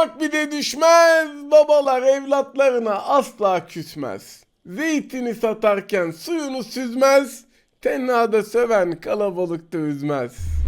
olmak bir de düşmez. Babalar evlatlarına asla küsmez. Zeytini satarken suyunu süzmez. Tenhada söven kalabalıkta üzmez.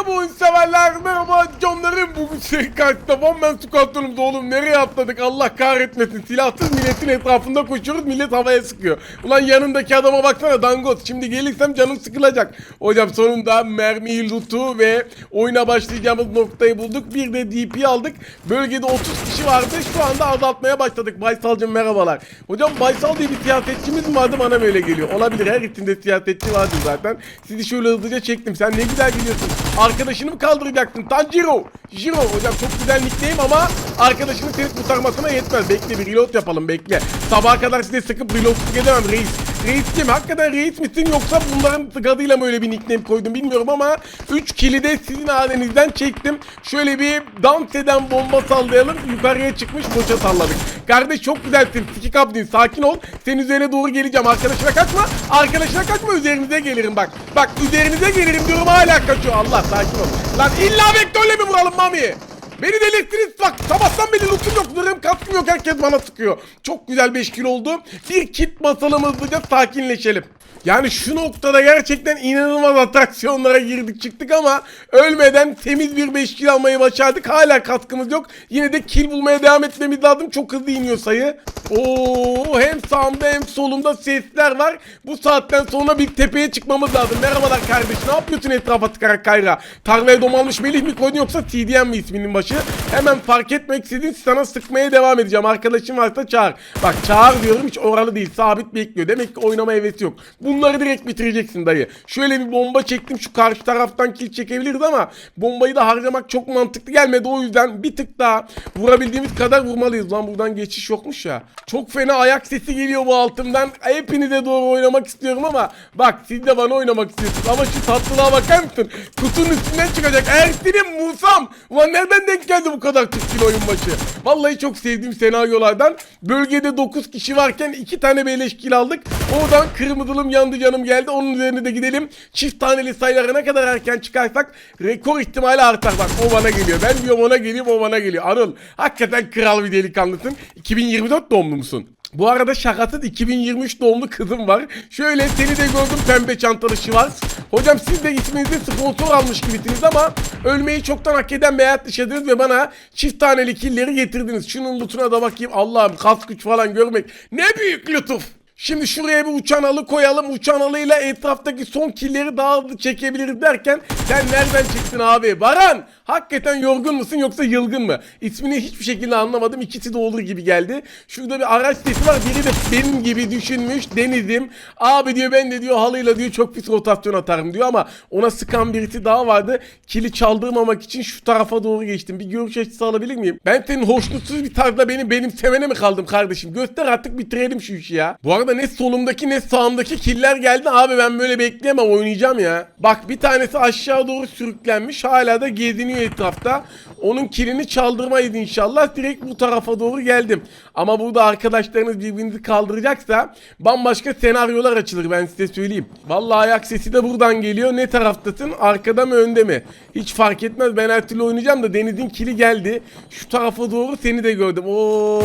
Merhaba oyun severler, merhaba canlarım. Bugün şey kalktı. Van ben su kaptanımda oğlum. Nereye atladık? Allah kahretmesin. Silahsız milletin etrafında koşuyoruz. Millet havaya sıkıyor. Ulan yanındaki adama baksana dangot. Şimdi gelirsem canım sıkılacak. Hocam sonunda mermiyi, loot'u ve oyuna başlayacağımız noktayı bulduk. Bir de DP aldık. Bölgede 30 kişi vardı. Şu anda azaltmaya başladık. Baysalcım merhabalar. Hocam Baysal diye bir siyasetçimiz mi vardı bana böyle geliyor. Olabilir her içinde siyasetçi vardı zaten. Sizi şöyle hızlıca çektim. Sen ne güzel biliyorsun. Arkadaşını mı kaldıracaksın? Tanjiro. Jiro. Hocam çok güzel nickname ama arkadaşını seni kurtarmasına yetmez. Bekle bir reload yapalım bekle. Sabaha kadar size sıkıp reloadsuz edemem reis. Reis kim? Hakikaten reis misin yoksa bunların tıkadıyla mı öyle bir nickname koydum bilmiyorum ama 3 kili de sizin halinizden çektim. Şöyle bir dans eden bomba sallayalım. Yukarıya çıkmış boşa salladık. Kardeş çok güzelsin. Tiki kaptın. Sakin ol. Senin üzerine doğru geleceğim. Arkadaşına kaçma. Arkadaşına kaçma. Üzerinize gelirim bak. Bak üzerinize gelirim diyorum hala kaçıyor. Allah sakin ol. Lan illa vektörle mi vuralım Mami? Beni delirttiniz bak sabahtan beri lootum yok zırhım kaskım yok herkes bana sıkıyor. Çok güzel 5 kilo oldu. Bir kit basalım hızlıca sakinleşelim. Yani şu noktada gerçekten inanılmaz atraksiyonlara girdik çıktık ama ölmeden temiz bir 5 kill almayı başardık. Hala katkımız yok. Yine de kill bulmaya devam etmemiz lazım. Çok hızlı iniyor sayı. Oo hem sağımda hem solumda sesler var. Bu saatten sonra bir tepeye çıkmamız lazım. Merhabalar kardeş. Ne yapıyorsun etrafa tıkarak Kayra? Tarlaya domalmış Melih mi koydun yoksa TDM mi isminin başı? Hemen fark etmek istediğin sana sıkmaya devam edeceğim. Arkadaşım varsa çağır. Bak çağır diyorum hiç oralı değil. Sabit bekliyor. Demek ki oynama hevesi yok. Bunları direkt bitireceksin dayı. Şöyle bir bomba çektim. Şu karşı taraftan kill çekebiliriz ama bombayı da harcamak çok mantıklı gelmedi. O yüzden bir tık daha vurabildiğimiz kadar vurmalıyız. Lan buradan geçiş yokmuş ya. Çok fena ayak sesi geliyor bu altımdan. Hepinize doğru oynamak istiyorum ama bak siz de bana oynamak istiyorsunuz. Ama şu tatlılığa bakar mısın? Kutunun üstünden çıkacak. Ersin'im Musam. Ulan nereden denk geldi bu kadar Türk oyun başı? Vallahi çok sevdiğim senaryolardan. Bölgede 9 kişi varken 2 tane beleş aldık. Oradan kırmızılım yandı canım geldi. Onun üzerine de gidelim. Çift taneli sayılara ne kadar erken çıkarsak rekor ihtimali artar. Bak o bana geliyor. Ben diyorum ona geliyorum o bana geliyor. Anıl hakikaten kral bir delikanlısın. 2024 doğumlu musun? Bu arada şakasız 2023 doğumlu kızım var. Şöyle seni de gördüm pembe çantalı şivars. Hocam siz de isminizi sponsor almış gibisiniz ama ölmeyi çoktan hak eden bir hayat yaşadınız ve bana çift taneli killeri getirdiniz. Şunun lootuna da bakayım. Allah'ım kas güç falan görmek ne büyük lütuf. Şimdi şuraya bir uçan alı koyalım. Uçan alıyla etraftaki son killeri daha hızlı çekebiliriz derken sen nereden çıktın abi? Baran hakikaten yorgun musun yoksa yılgın mı? İsmini hiçbir şekilde anlamadım. İkisi de olur gibi geldi. Şurada bir araç sesi var. Biri de benim gibi düşünmüş. Denizim. Abi diyor ben de diyor halıyla diyor çok pis rotasyon atarım diyor ama ona sıkan birisi daha vardı. Kili çaldırmamak için şu tarafa doğru geçtim. Bir görüş açısı alabilir miyim? Ben senin hoşnutsuz bir tarzda benim benim sevene mi kaldım kardeşim? Göster artık bitirelim şu işi ya. Bu arada ne solumdaki ne sağımdaki killer geldi abi ben böyle bekleyemem oynayacağım ya. Bak bir tanesi aşağı doğru sürüklenmiş hala da geziniyor etrafta. Onun kilini çaldırmayız inşallah. Direkt bu tarafa doğru geldim. Ama burada arkadaşlarınız birbirinizi kaldıracaksa bambaşka senaryolar açılır ben size söyleyeyim. Vallahi ayak sesi de buradan geliyor. Ne taraftasın? Arkada mı önde mi? Hiç fark etmez. Ben her türlü oynayacağım da Deniz'in kili geldi. Şu tarafa doğru seni de gördüm. Oo,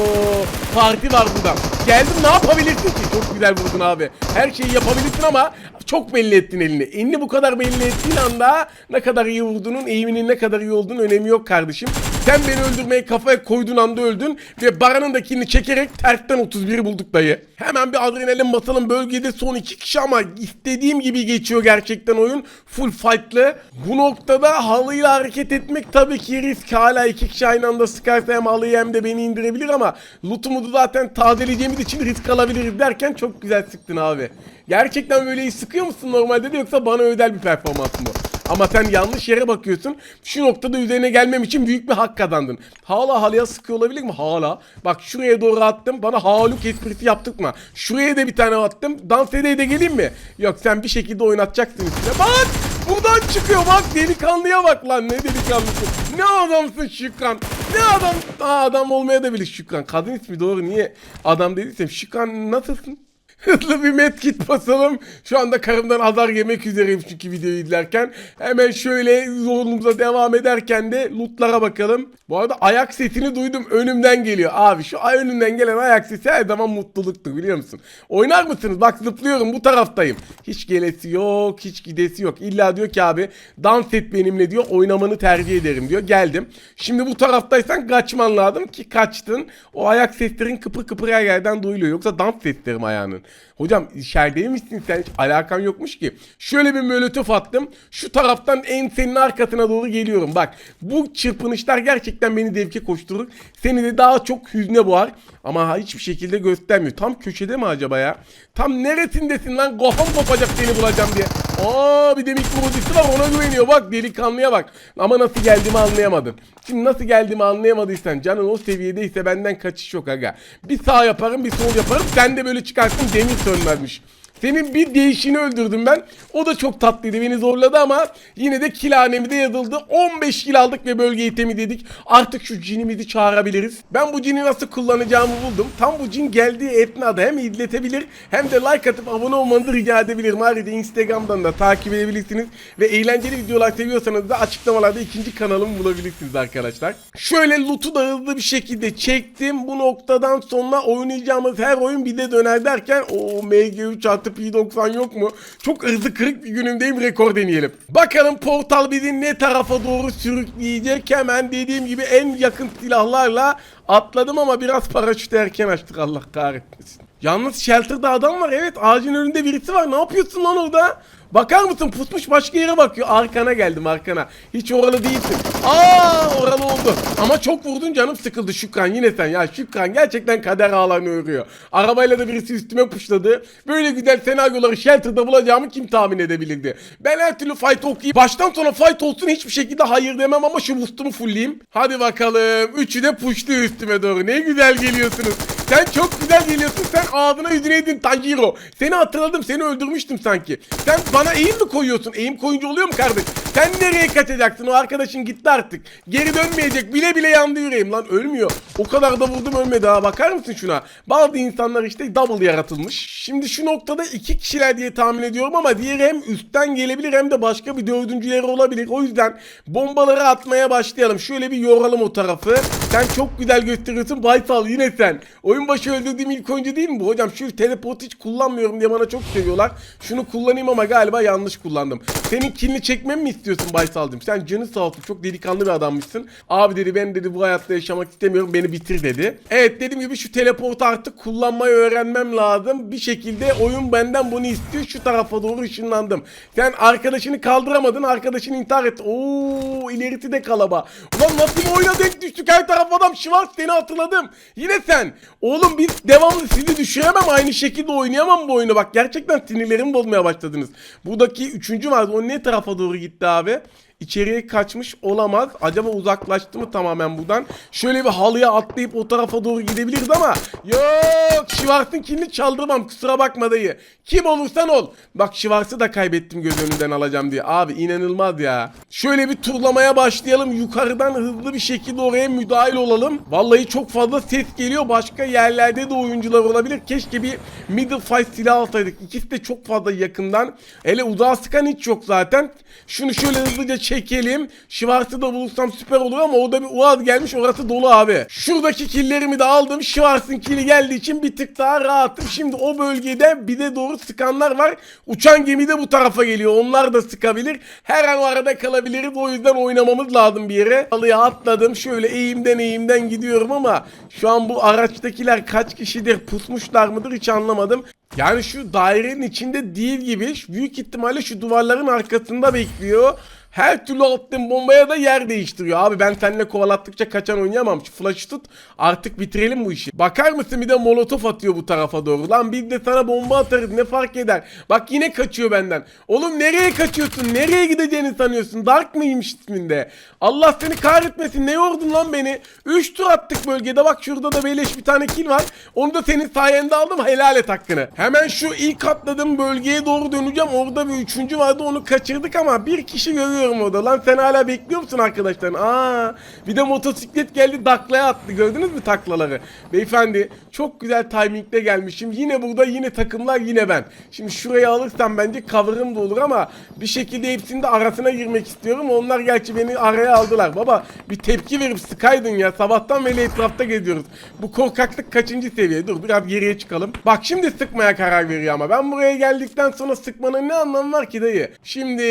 parti var burada. Geldim ne yapabilirsin ki? Çok güzel vurdun abi. Her şeyi yapabilirsin ama çok belli ettin elini. Elini bu kadar belli ettiğin anda ne kadar iyi vurduğunun, eğiminin ne kadar iyi olduğunun önemi yok kardeşim. Sen beni öldürmeye kafaya koyduğun anda öldün ve Baran'ın da kilini çekerek tersten 31'i bulduk dayı. Hemen bir adrenalin basalım bölgede son iki kişi ama istediğim gibi geçiyor gerçekten oyun. Full fightlı. Bu noktada halıyla hareket etmek tabii ki risk. Hala iki kişi aynı anda sıkarsa hem halıyı hem de beni indirebilir ama lootumuzu zaten tazeleyeceğimiz için risk alabiliriz derken çok güzel sıktın abi. Gerçekten böyle sıkıyor musun normalde de yoksa bana özel bir performans mı? Ama sen yanlış yere bakıyorsun. Şu noktada üzerine gelmem için büyük bir hak kazandın. Hala halıya sıkıyor olabilir mi? Hala. Bak şuraya doğru attım. Bana haluk esprisi yaptırtma. Şuraya da bir tane attım. Dans edeye de geleyim mi? Yok sen bir şekilde oynatacaksın üstüne. Bak! Buradan çıkıyor bak delikanlıya bak lan ne delikanlısı. Ne adamsın Şükran. Ne adam. Aa, adam olmaya da bilir Şükran. Kadın ismi doğru niye adam dediysem. Şükran nasılsın? Hızlı bir medkit basalım. Şu anda karımdan azar yemek üzereyim çünkü videoyu izlerken. Hemen şöyle yolumuza devam ederken de lootlara bakalım. Bu arada ayak sesini duydum önümden geliyor. Abi şu ay önümden gelen ayak sesi her zaman mutluluktur biliyor musun? Oynar mısınız? Bak zıplıyorum bu taraftayım. Hiç gelesi yok, hiç gidesi yok. İlla diyor ki abi dans et benimle diyor oynamanı tercih ederim diyor. Geldim. Şimdi bu taraftaysan kaçman lazım ki kaçtın. O ayak seslerin kıpır kıpır her yerden duyuluyor. Yoksa dans seslerim ayağının. Hocam içerideymişsin sen hiç alakan yokmuş ki. Şöyle bir molotof attım. Şu taraftan en senin arkasına doğru geliyorum. Bak bu çırpınışlar gerçekten beni devke koşturur. Seni de daha çok hüzne boğar. Ama hiçbir şekilde göstermiyor. Tam köşede mi acaba ya? Tam neresindesin lan? Kafam kopacak seni bulacağım diye. Aa bir de mikrobozisi var ona güveniyor. Bak delikanlıya bak. Ama nasıl geldiğimi anlayamadım. Şimdi nasıl geldiğimi anlayamadıysan canın o seviyedeyse benden kaçış yok aga. Bir sağ yaparım bir sol yaparım. Sen de böyle çıkarsın demir sönmezmiş. Senin bir değişini öldürdüm ben. O da çok tatlıydı. Beni zorladı ama yine de kilhanemize yazıldı. 15 kil aldık ve bölgeyi temizledik. Artık şu cinimizi çağırabiliriz. Ben bu cini nasıl kullanacağımı buldum. Tam bu cin geldiği esnada hem izletebilir hem de like atıp abone olmanızı rica edebilirim. Ayrıca Instagram'dan da takip edebilirsiniz. Ve eğlenceli videolar seviyorsanız da açıklamalarda ikinci kanalımı bulabilirsiniz arkadaşlar. Şöyle loot'u da hızlı bir şekilde çektim. Bu noktadan sonra oynayacağımız her oyun bir de döner derken o MG3 artı P90 yok mu? Çok hızlı kırık bir günümdeyim rekor deneyelim. Bakalım portal bizi ne tarafa doğru sürükleyecek. Hemen dediğim gibi en yakın silahlarla atladım ama biraz paraşütü erken açtık Allah kahretmesin. Yalnız shelter'da adam var evet ağacın önünde birisi var ne yapıyorsun lan orada? Bakar mısın pusmuş başka yere bakıyor. Arkana geldim arkana. Hiç oralı değilsin. Aa oralı oldu. Ama çok vurdun canım sıkıldı Şükran yine sen. Ya Şükran gerçekten kader ağlarını örüyor. Arabayla da birisi üstüme puşladı. Böyle güzel senaryoları shelter'da bulacağımı kim tahmin edebilirdi? Ben her türlü fight okuyayım. Baştan sona fight olsun hiçbir şekilde hayır demem ama şu boost'umu fullleyeyim. Hadi bakalım. Üçü de puştu üstüme doğru. Ne güzel geliyorsunuz. Sen çok güzel geliyorsun. Sen ağzına yüzüne yedin Tanjiro. Seni hatırladım. Seni öldürmüştüm sanki. Sen bana eğim mi koyuyorsun? Eğim koyunca oluyor mu kardeş? Sen nereye kaçacaksın? O arkadaşın gitti artık. Geri dönmeyecek. Bile bile yandı yüreğim lan. Ölmüyor. O kadar da vurdum ölmedi ha. Bakar mısın şuna? Bazı insanlar işte double yaratılmış. Şimdi şu noktada iki kişiler diye tahmin ediyorum ama diğeri hem üstten gelebilir hem de başka bir dördüncüleri olabilir. O yüzden bombaları atmaya başlayalım. Şöyle bir yoralım o tarafı. Sen çok güzel gösteriyorsun. Baysal yine sen. Oyun başı öldürdüğüm ilk oyuncu değil mi bu? Hocam şu teleportu hiç kullanmıyorum diye bana çok seviyorlar. Şunu kullanayım ama galiba yanlış kullandım. Senin kilini çekmemi mi Baysal'cığım? Sen canı sağ olsun. Çok delikanlı bir adammışsın. Abi dedi ben dedi bu hayatta yaşamak istemiyorum. Beni bitir dedi. Evet dediğim gibi şu teleportu artık kullanmayı öğrenmem lazım. Bir şekilde oyun benden bunu istiyor. Şu tarafa doğru ışınlandım. Sen arkadaşını kaldıramadın. Arkadaşın intihar etti. Oo ilerisi de kalaba. Ulan nasıl bir oyuna denk düştük? Her taraf adam şıvart seni hatırladım. Yine sen. Oğlum biz devamlı sizi düşüremem. Aynı şekilde oynayamam bu oyunu. Bak gerçekten sinirlerimi bozmaya başladınız. Buradaki üçüncü vardı. O ne tarafa doğru gitti abi? abi. İçeriye kaçmış olamaz. Acaba uzaklaştı mı tamamen buradan? Şöyle bir halıya atlayıp o tarafa doğru gidebiliriz ama yok Şivars'ın kilini çaldırmam kusura bakma dayı. Kim olursan ol. Bak Şivars'ı da kaybettim göz önünden alacağım diye. Abi inanılmaz ya. Şöyle bir turlamaya başlayalım. Yukarıdan hızlı bir şekilde oraya müdahil olalım. Vallahi çok fazla ses geliyor. Başka yerlerde de oyuncular olabilir. Keşke bir middle fight silah alsaydık. İkisi de çok fazla yakından. Hele uzağa sıkan hiç yok zaten. Şunu şöyle hızlıca çekelim. Schwarz'ı da bulursam süper olur ama orada bir Uaz gelmiş orası dolu abi. Şuradaki killerimi de aldım. Schwarz'ın kili geldiği için bir tık daha rahatım. Şimdi o bölgede bir de doğru sıkanlar var. Uçan gemi de bu tarafa geliyor. Onlar da sıkabilir. Her an arada kalabiliriz. O yüzden oynamamız lazım bir yere. Halıya atladım. Şöyle eğimden eğimden gidiyorum ama şu an bu araçtakiler kaç kişidir pusmuşlar mıdır hiç anlamadım. Yani şu dairenin içinde değil gibi büyük ihtimalle şu duvarların arkasında bekliyor. Her türlü attığım bombaya da yer değiştiriyor. Abi ben seninle kovalattıkça kaçan oynayamam. Şu flash'ı tut artık bitirelim bu işi. Bakar mısın bir de molotof atıyor bu tarafa doğru. Lan biz de sana bomba atarız ne fark eder. Bak yine kaçıyor benden. Oğlum nereye kaçıyorsun? Nereye gideceğini sanıyorsun? Dark mıymış isminde? Allah seni kahretmesin. Ne yordun lan beni? 3 tur attık bölgede. Bak şurada da beleş bir tane kill var. Onu da senin sayende aldım. Helal et hakkını. Hemen şu ilk atladığım bölgeye doğru döneceğim. Orada bir üçüncü vardı. Onu kaçırdık ama bir kişi görüyorum görüyorum orada. Lan sen hala bekliyor musun arkadaşların? Aa, bir de motosiklet geldi daklaya attı. Gördünüz mü taklaları? Beyefendi çok güzel timingde gelmişim. Yine burada yine takımlar yine ben. Şimdi şurayı alırsam bence cover'ım da olur ama bir şekilde hepsinin de arasına girmek istiyorum. Onlar gerçi beni araya aldılar. Baba bir tepki verip sıkaydın ya. Sabahtan beri etrafta geziyoruz. Bu korkaklık kaçıncı seviye? Dur biraz geriye çıkalım. Bak şimdi sıkmaya karar veriyor ama ben buraya geldikten sonra sıkmanın ne anlamı var ki dayı? Şimdi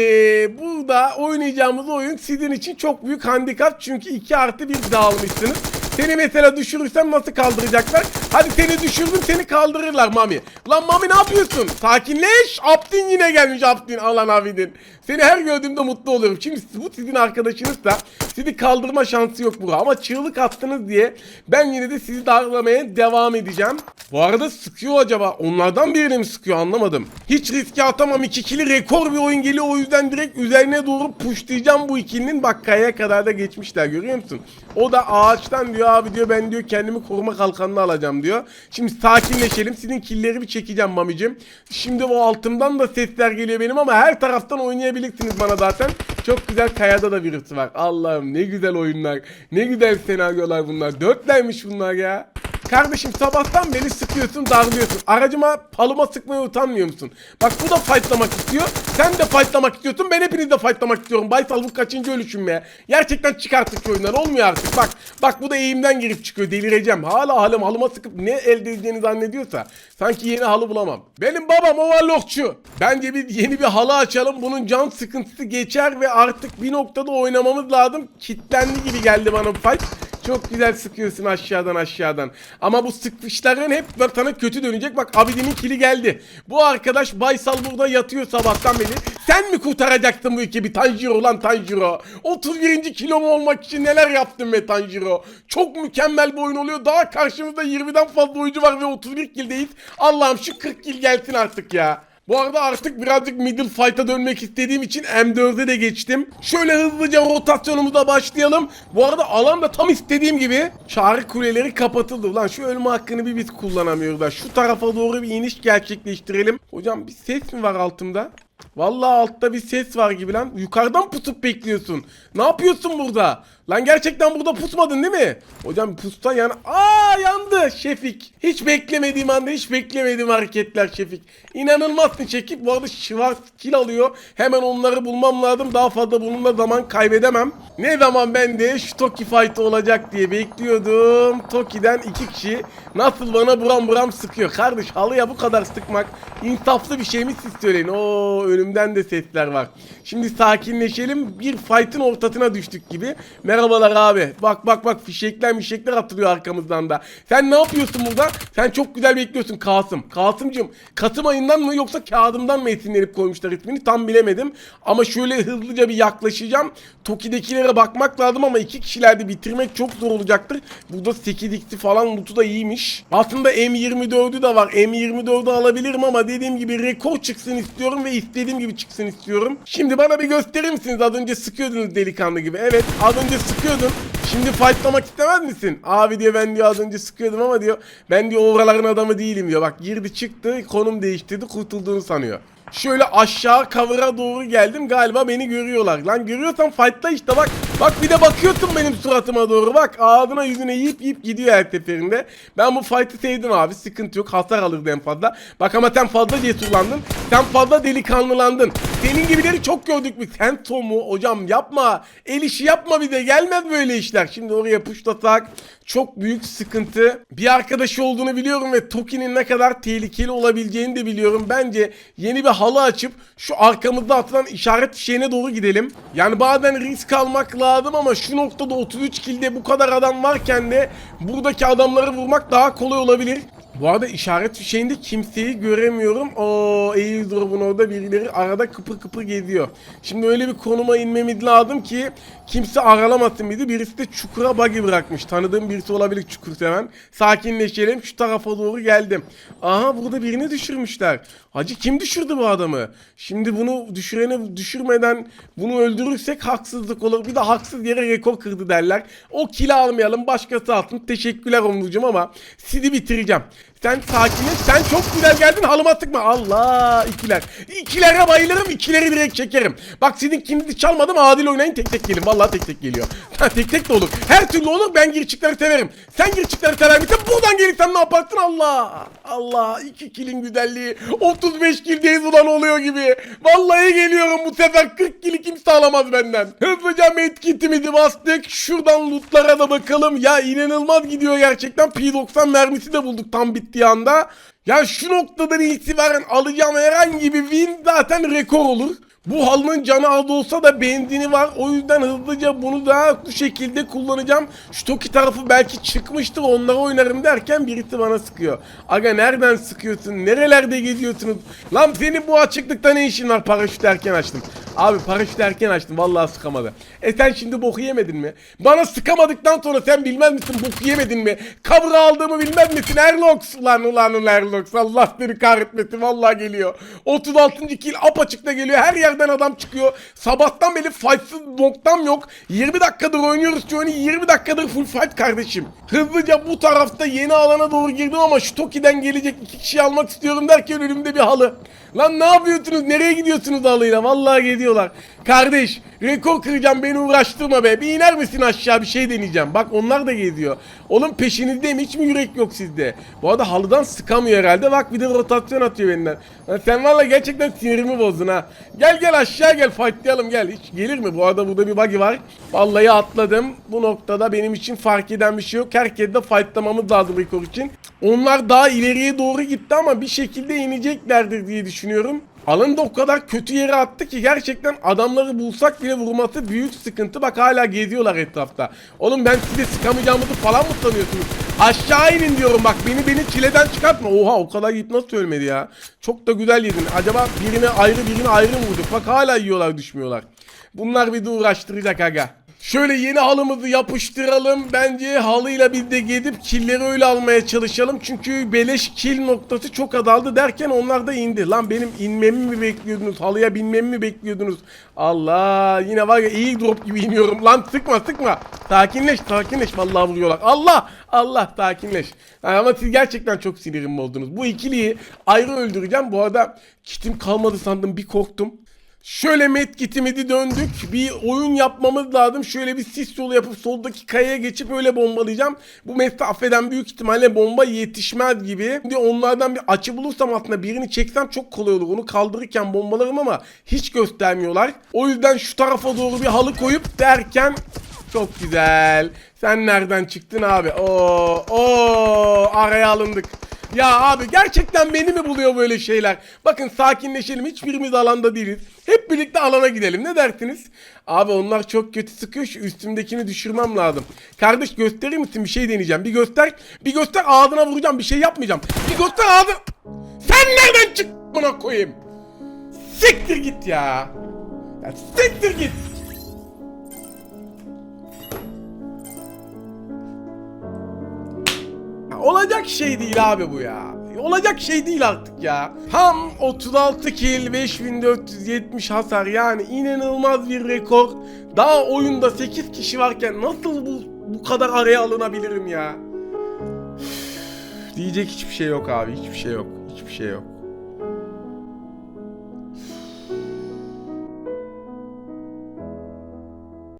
burada oynayacağımız oyun sizin için çok büyük handikap çünkü 2 artı 1 dağılmışsınız. Seni mesela düşürürsem nasıl kaldıracaklar? Hadi seni düşürdüm seni kaldırırlar Mami. Lan Mami ne yapıyorsun? Sakinleş. Abdin yine gelmiş Abdin. Alan Abidin. Seni her gördüğümde mutlu oluyorum. Şimdi bu sizin arkadaşınız da sizi kaldırma şansı yok burada. Ama çığlık attınız diye ben yine de sizi darlamaya devam edeceğim. Bu arada sıkıyor acaba. Onlardan birini mi sıkıyor anlamadım. Hiç riske atamam. 2 kili rekor bir oyun geliyor. O yüzden direkt üzerine doğru pushlayacağım bu ikilinin. Bak kayaya kadar da geçmişler görüyor musun? O da ağaçtan diyor abi diyor ben diyor kendimi koruma kalkanını alacağım diyor. Şimdi sakinleşelim. Sizin killeri bir çekeceğim mamicim. Şimdi o altımdan da sesler geliyor benim ama her taraftan oynayabilirsiniz bana zaten. Çok güzel kayada da birisi var. Allah'ım ne güzel oyunlar. Ne güzel senaryolar bunlar. Dörtlermiş bunlar ya. Kardeşim sabahtan beni sıkıyorsun darlıyorsun. Aracıma palıma sıkmaya utanmıyor musun? Bak bu da fightlamak istiyor. Sen de fightlamak istiyorsun. Ben hepiniz de fightlamak istiyorum. Baysal bu kaçıncı ölüşüm ya? Gerçekten çıkarttık oyundan. Olmuyor artık. Bak bak bu da eğimden girip çıkıyor. Delireceğim. Hala halım halıma sıkıp ne elde edeceğini zannediyorsa. Sanki yeni halı bulamam. Benim babam overlockçu. Bence bir yeni bir halı açalım. Bunun can sıkıntısı geçer ve artık bir noktada oynamamız lazım. Kitlendi gibi geldi bana bu fight. Çok güzel sıkıyorsun aşağıdan aşağıdan. Ama bu sıkışların hep sana kötü dönecek. Bak Abidin'in kili geldi. Bu arkadaş Baysal burada yatıyor sabahtan beri. Sen mi kurtaracaksın bu ekibi Tanjiro lan Tanjiro? 31. kilo mu olmak için neler yaptın be Tanjiro? Çok mükemmel bir oyun oluyor. Daha karşımızda 20'den fazla oyuncu var ve 31 kildeyiz. Allah'ım şu 40 kil gelsin artık ya. Bu arada artık birazcık middle fight'a dönmek istediğim için M4'e de geçtim. Şöyle hızlıca rotasyonumuza başlayalım. Bu arada alan da tam istediğim gibi. Çağrı kuleleri kapatıldı. Ulan şu ölme hakkını bir biz kullanamıyoruz da. Şu tarafa doğru bir iniş gerçekleştirelim. Hocam bir ses mi var altımda? Vallahi altta bir ses var gibi lan. Yukarıdan pusup bekliyorsun. Ne yapıyorsun burada? Lan gerçekten burada pusmadın değil mi? Hocam pusta yan... Aa yandı Şefik. Hiç beklemediğim anda hiç beklemediğim hareketler Şefik. İnanılmazsın çekip bu arada Şivart kill alıyor. Hemen onları bulmam lazım. Daha fazla bununla zaman kaybedemem. Ne zaman ben de şu Toki fight olacak diye bekliyordum. Toki'den iki kişi nasıl bana buram buram sıkıyor. Kardeş halıya bu kadar sıkmak insaflı bir şey mi siz söyleyin. Oo önümden de sesler var. Şimdi sakinleşelim. Bir fight'ın ortasına düştük gibi. Merhabalar abi. Bak bak bak fişekler mişekler atılıyor arkamızdan da. Sen ne yapıyorsun burada? Sen çok güzel bekliyorsun Kasım. Kasımcığım Kasım ayından mı yoksa kağıdımdan mı esinlenip koymuşlar ismini tam bilemedim. Ama şöyle hızlıca bir yaklaşacağım. Toki'dekilere bakmak lazım ama iki kişilerde bitirmek çok zor olacaktır. Burada 8x'i falan loot'u da iyiymiş. Aslında M24'ü de var. M24'ü alabilirim ama dediğim gibi rekor çıksın istiyorum ve istediğim gibi çıksın istiyorum. Şimdi bana bir gösterir misiniz? Az önce sıkıyordunuz delikanlı gibi. Evet az önce sıkıyordun. Şimdi fightlamak istemez misin? Abi diyor ben diyor az önce sıkıyordum ama diyor ben diyor oraların adamı değilim diyor. Bak girdi çıktı konum değiştirdi kurtulduğunu sanıyor. Şöyle aşağı cover'a doğru geldim galiba beni görüyorlar. Lan görüyorsan fightla işte bak. Bak bir de bakıyorsun benim suratıma doğru bak. Ağzına yüzüne yiyip yiyip gidiyor her seferinde. Ben bu fight'ı sevdim abi sıkıntı yok hasar alırdı en fazla. Bak ama sen fazla cesurlandın. Sen fazla delikanlılandın. Senin gibileri çok gördük mü? Sen Tom'u hocam yapma. El işi yapma bir de gelmez böyle işler. Şimdi oraya puşlasak çok büyük sıkıntı. Bir arkadaşı olduğunu biliyorum ve Toki'nin ne kadar tehlikeli olabileceğini de biliyorum. Bence yeni bir halı açıp şu arkamızda atılan işaret fişeğine doğru gidelim. Yani bazen risk almak lazım ama şu noktada 33 kilde bu kadar adam varken de buradaki adamları vurmak daha kolay olabilir. Bu arada işaret fişeğinde kimseyi göremiyorum. O airdrop'un orada birileri arada kıpır kıpır geziyor. Şimdi öyle bir konuma inmemiz lazım ki kimse aralamasın bizi. Birisi de çukura buggy bırakmış. Tanıdığım birisi olabilir çukur seven. Sakinleşelim. Şu tarafa doğru geldim. Aha burada birini düşürmüşler. Hacı kim düşürdü bu adamı? Şimdi bunu düşüreni düşürmeden bunu öldürürsek haksızlık olur. Bir de haksız yere rekor kırdı derler. O kili almayalım. Başkası alsın. Teşekkürler Onurcuğum ama sizi bitireceğim. Sen sakinleş. Sen çok güzel geldin halıma tıkma. Allah ikiler. İkilere bayılırım. ikileri direkt çekerim. Bak sizin kilidi çalmadım. Adil oynayın tek tek gelin. Vallahi tek tek geliyor. Tek tek de olur. Her türlü olur. Ben girçikleri severim. Sen girçikleri sever misin? Buradan gelirsen ne yaparsın? Allah. Allah. iki kilin güzelliği. 35 kildeyiz ulan oluyor gibi. Vallahi geliyorum bu sefer 40 kili kimse alamaz benden. Hızlıca medkitimizi bastık. Şuradan lootlara da bakalım. Ya inanılmaz gidiyor gerçekten. P90 mermisi de bulduk tam bittiği anda. Ya şu noktadan itibaren alacağım herhangi bir win zaten rekor olur. Bu halının canı az olsa da benzini var. O yüzden hızlıca bunu da bu şekilde kullanacağım. Şu Toki tarafı belki çıkmıştır onlara oynarım derken birisi bana sıkıyor. Aga nereden sıkıyorsun? Nerelerde geziyorsunuz? Lan senin bu açıklıkta ne işin var? Paraşüt erken açtım. Abi paraşüt erken açtım vallahi sıkamadı. E sen şimdi boku yemedin mi? Bana sıkamadıktan sonra sen bilmez misin boku yemedin mi? Kabra aldığımı bilmez misin? Erlox ulan ulan ulan Erlox Allah seni kahretmesin vallahi geliyor. 36. kill apaçıkta geliyor her yerden adam çıkıyor. Sabahtan beri fightsız noktam yok. 20 dakikadır oynuyoruz oyunu 20 dakikadır full fight kardeşim. Hızlıca bu tarafta yeni alana doğru girdim ama şu Toki'den gelecek iki kişi almak istiyorum derken önümde bir halı. Lan ne yapıyorsunuz? Nereye gidiyorsunuz halıyla? Vallahi gidiyorlar. Kardeş rekor kıracağım beni uğraştırma be. Bir iner misin aşağı bir şey deneyeceğim. Bak onlar da geziyor. Oğlum peşinizdeyim hiç mi yürek yok sizde? Bu arada halıdan sıkamıyor herhalde. Bak bir de rotasyon atıyor benden. Lan sen valla gerçekten sinirimi bozdun ha. Gel gel aşağı gel fightlayalım gel. Hiç gelir mi? Bu arada burada bir buggy var. Vallahi atladım. Bu noktada benim için fark eden bir şey yok. Herkes de fightlamamız lazım rekor için. Onlar daha ileriye doğru gitti ama bir şekilde ineceklerdir diye düşünüyorum. Alan da o kadar kötü yere attı ki gerçekten adamları bulsak bile vurması büyük sıkıntı. Bak hala geziyorlar etrafta. Oğlum ben size sıkamayacağımızı falan mı sanıyorsunuz? Aşağı inin diyorum bak beni beni çileden çıkartma. Oha o kadar yiyip nasıl ölmedi ya? Çok da güzel yedin. Acaba birine ayrı birine ayrı mı vurduk? Bak hala yiyorlar düşmüyorlar. Bunlar bir de uğraştıracak aga. Şöyle yeni halımızı yapıştıralım. Bence halıyla biz de gidip killeri öyle almaya çalışalım. Çünkü beleş kill noktası çok azaldı derken onlar da indi. Lan benim inmemi mi bekliyordunuz? Halıya binmemi mi bekliyordunuz? Allah yine var ya iyi drop gibi iniyorum. Lan sıkma sıkma. Sakinleş sakinleş. Vallahi vuruyorlar. Allah Allah sakinleş. Ha, Ama siz gerçekten çok sinirimi bozdunuz. Bu ikiliyi ayrı öldüreceğim. Bu arada kitim kalmadı sandım bir korktum. Şöyle medkitimizi döndük. Bir oyun yapmamız lazım. Şöyle bir sis yolu yapıp soldaki kayaya geçip öyle bombalayacağım. Bu mesafeden büyük ihtimalle bomba yetişmez gibi. Şimdi onlardan bir açı bulursam aslında birini çeksem çok kolay olur. Onu kaldırırken bombalarım ama hiç göstermiyorlar. O yüzden şu tarafa doğru bir halı koyup derken çok güzel. Sen nereden çıktın abi? Oo, oo, araya alındık. Ya abi gerçekten beni mi buluyor böyle şeyler? Bakın sakinleşelim. Hiçbirimiz alanda değiliz. Hep birlikte alana gidelim. Ne dersiniz? Abi onlar çok kötü sıkıyor. Şu üstümdekini düşürmem lazım. Kardeş gösterir misin? Bir şey deneyeceğim. Bir göster. Bir göster ağzına vuracağım. Bir şey yapmayacağım. Bir göster ağzına. Sen nereden çık? Buna koyayım. Siktir git ya. Ya siktir git. Olacak şey değil abi bu ya. Olacak şey değil artık ya. Tam 36 kill 5470 hasar yani inanılmaz bir rekor. Daha oyunda 8 kişi varken nasıl bu bu kadar araya alınabilirim ya? Diyecek hiçbir şey yok abi hiçbir şey yok. Hiçbir şey yok.